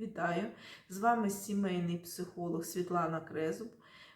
Вітаю! З вами сімейний психолог Світлана Крезуб,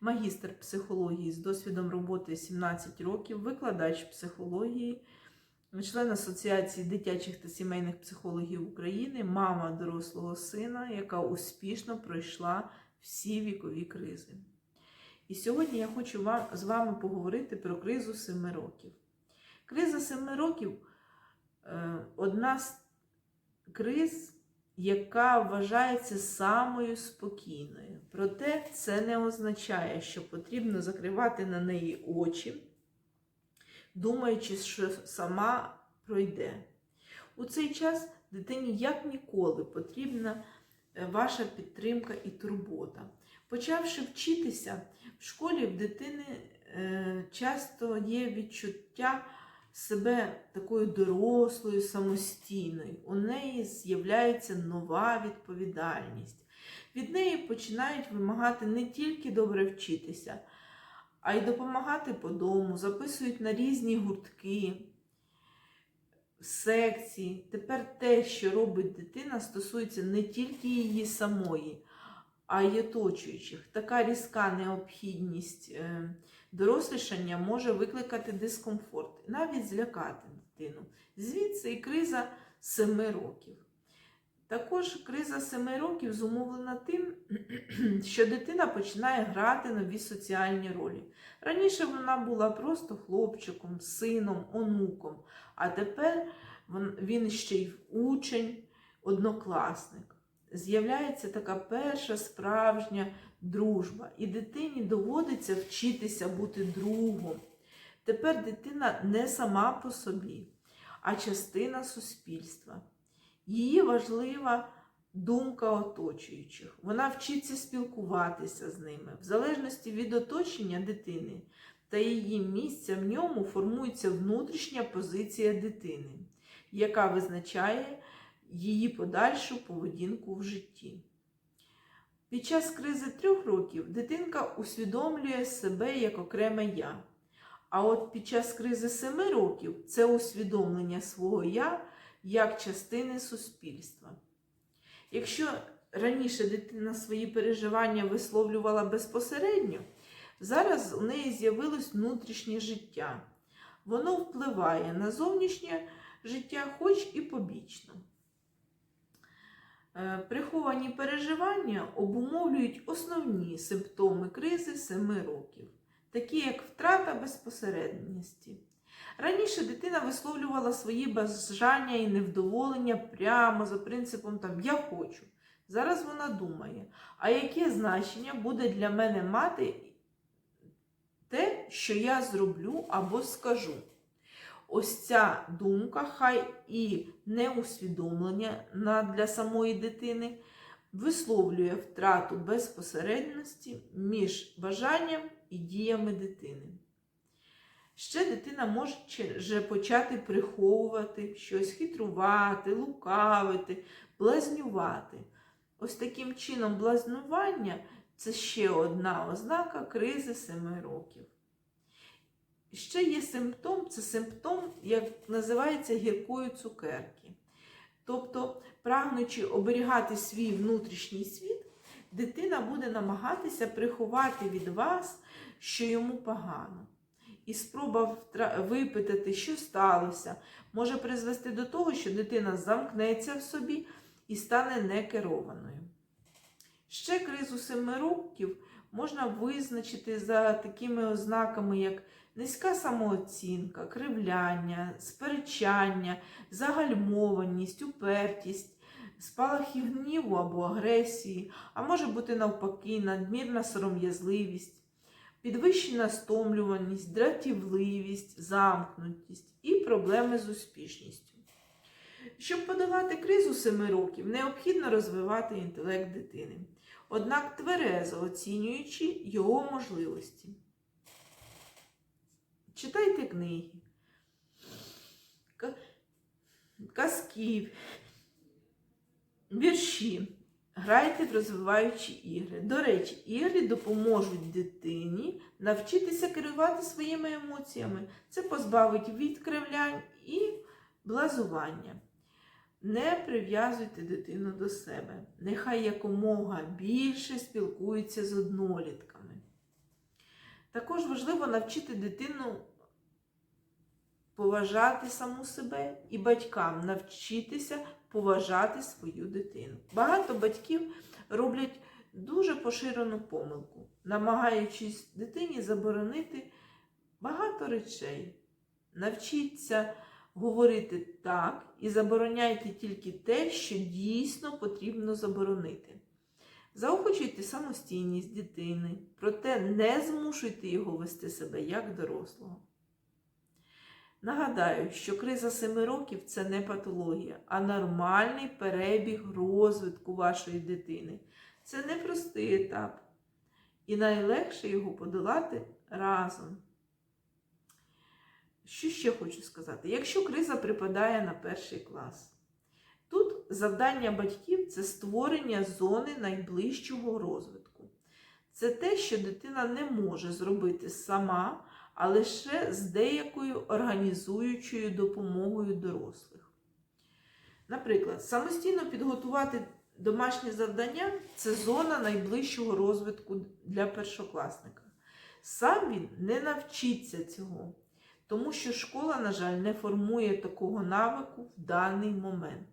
магістр психології з досвідом роботи 17 років, викладач психології, член Асоціації дитячих та сімейних психологів України, мама дорослого сина, яка успішно пройшла всі вікові кризи. І сьогодні я хочу вам, з вами поговорити про кризу 7 років. Криза 7 років е, одна з криз, яка вважається самою спокійною. Проте це не означає, що потрібно закривати на неї очі, думаючи, що сама пройде. У цей час дитині як ніколи потрібна е, ваша підтримка і турбота. Почавши вчитися, в школі в дитини е, часто є відчуття себе такою дорослою, самостійною. У неї з'являється нова відповідальність. Від неї починають вимагати не тільки добре вчитися, а й допомагати по дому, записують на різні гуртки, секції. Тепер те, що робить дитина, стосується не тільки її самої, а й оточуючих. Така різка необхідність е, дорослішання може викликати дискомфорт, навіть злякати дитину. Звідси і криза 7 років. Також криза 7 років зумовлена тим, що дитина починає грати нові соціальні ролі. Раніше вона була просто хлопчиком, сином, онуком, а тепер він ще й учень, однокласник. З'являється така перша справжня дружба, і дитині доводиться вчитися бути другом. Тепер дитина не сама по собі, а частина суспільства. Її важлива думка оточуючих. Вона вчиться спілкуватися з ними. В залежності від оточення дитини та її місця в ньому формується внутрішня позиція дитини, яка визначає її подальшу поведінку в житті. Під час кризи трьох років дитинка усвідомлює себе як окреме я. А от під час кризи семи років це усвідомлення свого я як частини суспільства. Якщо раніше дитина свої переживання висловлювала безпосередньо, зараз у неї з'явилось внутрішнє життя. Воно впливає на зовнішнє життя, хоч і побічно. Е, Приховані переживання обумовлюють основні симптоми кризи 7 років, такі як втрата безпосередності. Раніше дитина висловлювала свої бажання і невдоволення прямо за принципом там Я хочу. Зараз вона думає, а яке значення буде для мене мати те, що я зроблю або скажу. Ось ця думка, хай і не усвідомлення для самої дитини, висловлює втрату безпосередності між бажанням і діями дитини. Ще дитина може почати приховувати щось, хитрувати, лукавити, блазнювати. Ось таким чином, блазнювання це ще одна ознака кризи 7 років. Ще є симптом, це симптом, як називається гіркою цукерки. Тобто, прагнучи оберігати свій внутрішній світ, дитина буде намагатися приховати від вас, що йому погано. І спроба випитати, що сталося, може призвести до того, що дитина замкнеться в собі і стане некерованою. Ще кризу 7 років можна визначити за такими ознаками, як низька самооцінка, кривляння, сперечання, загальмованість, упертість, спалахи гніву або агресії, а може бути навпаки, надмірна сором'язливість, підвищена стомлюваність, дратівливість, замкнутість і проблеми з успішністю. Щоб подолати кризу 7 років, необхідно розвивати інтелект дитини, однак тверезо оцінюючи його можливості. Читайте книги, казки, вірші, грайте в розвиваючі ігри. До речі, ігри допоможуть дитині навчитися керувати своїми емоціями. Це позбавить від кривлянь і блазування. Не прив'язуйте дитину до себе. Нехай якомога більше спілкується з однолітками. Також важливо навчити дитину поважати саму себе і батькам навчитися поважати свою дитину. Багато батьків роблять дуже поширену помилку, намагаючись дитині заборонити багато речей. Навчіться говорити так і забороняйте тільки те, що дійсно потрібно заборонити. Заохочуйте самостійність дитини, проте не змушуйте його вести себе як дорослого. Нагадаю, що криза 7 років це не патологія, а нормальний перебіг розвитку вашої дитини. Це непростий етап. І найлегше його подолати разом. Що ще хочу сказати? Якщо криза припадає на перший клас, тут завдання батьків це створення зони найближчого розвитку. Це те, що дитина не може зробити сама, а лише з деякою організуючою допомогою дорослих. Наприклад, самостійно підготувати домашнє завдання це зона найближчого розвитку для першокласника. Сам він не навчиться цього, тому що школа, на жаль, не формує такого навику в даний момент.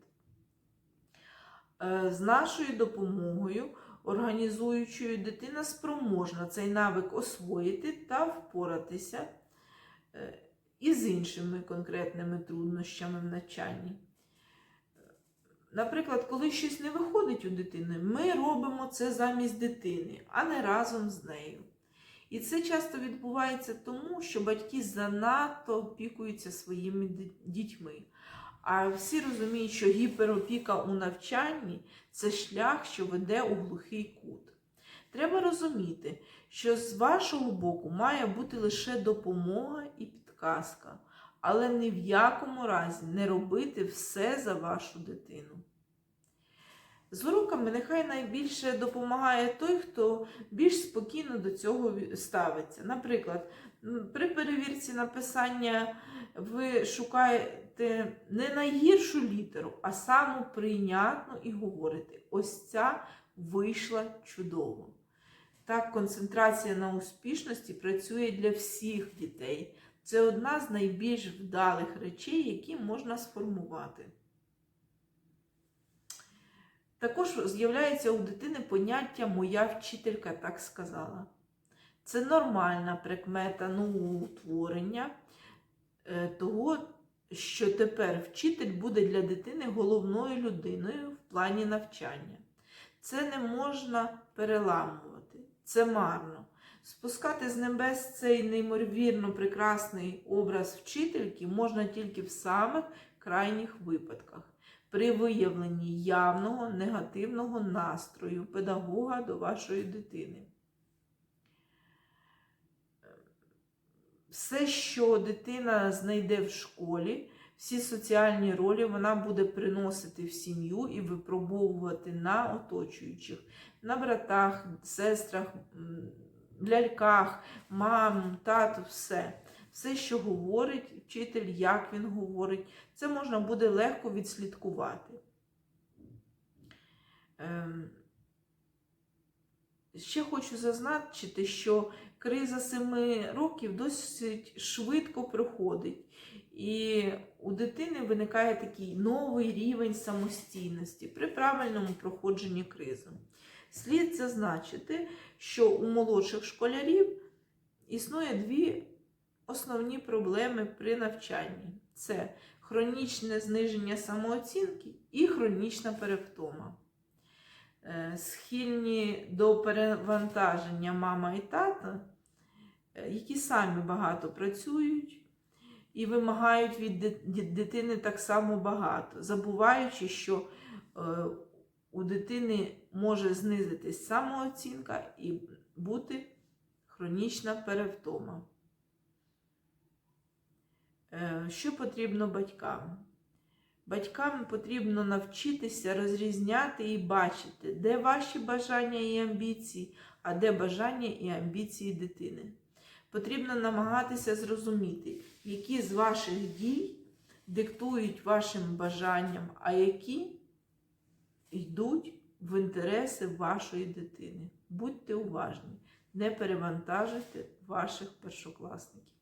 Е, З нашою допомогою, організуючою, дитина спроможна цей навик освоїти та впоратися е, із іншими конкретними труднощами в навчанні. Наприклад, коли щось не виходить у дитини, ми робимо це замість дитини, а не разом з нею. І це часто відбувається тому, що батьки занадто опікуються своїми дітьми. А всі розуміють, що гіперопіка у навчанні це шлях, що веде у глухий кут. Треба розуміти, що з вашого боку має бути лише допомога і підказка, але ні в якому разі не робити все за вашу дитину. З уроками нехай найбільше допомагає той, хто більш спокійно до цього ставиться. Наприклад, при перевірці написання ви шукаєте не найгіршу літеру, а саму прийнятну і говорите: ось ця вийшла чудово. Так, концентрація на успішності працює для всіх дітей. Це одна з найбільш вдалих речей, які можна сформувати. Також з'являється у дитини поняття Моя вчителька так сказала. Це нормальна прикмета нового утворення е, того, що тепер вчитель буде для дитини головною людиною в плані навчання. Це не можна переламувати, це марно. Спускати з небес цей неймовірно прекрасний образ вчительки можна тільки в самих крайніх випадках при виявленні явного негативного настрою педагога до вашої дитини. Все, що дитина знайде в школі, всі соціальні ролі вона буде приносити в сім'ю і випробовувати на оточуючих, на братах, сестрах, ляльках, маму, тату, все. Все, що говорить вчитель, як він говорить, це можна буде легко відслідкувати. Ем, ще хочу зазначити, що криза семи років досить швидко проходить, і у дитини виникає такий новий рівень самостійності при правильному проходженні кризи. Слід зазначити, що у молодших школярів існує дві основні проблеми при навчанні: це хронічне зниження самооцінки і хронічна перевтома. Е, Схильні до перевантаження мама і тата, е, які самі багато працюють і вимагають від дитини так само багато, забуваючи, що е, у дитини може знизитись самооцінка і бути хронічна перевтома. Е, що потрібно батькам? Батькам потрібно навчитися розрізняти і бачити, де ваші бажання і амбіції, а де бажання і амбіції дитини. Потрібно намагатися зрозуміти, які з ваших дій диктують вашим бажанням, а які йдуть в інтереси вашої дитини. Будьте уважні, не перевантажуйте ваших першокласників.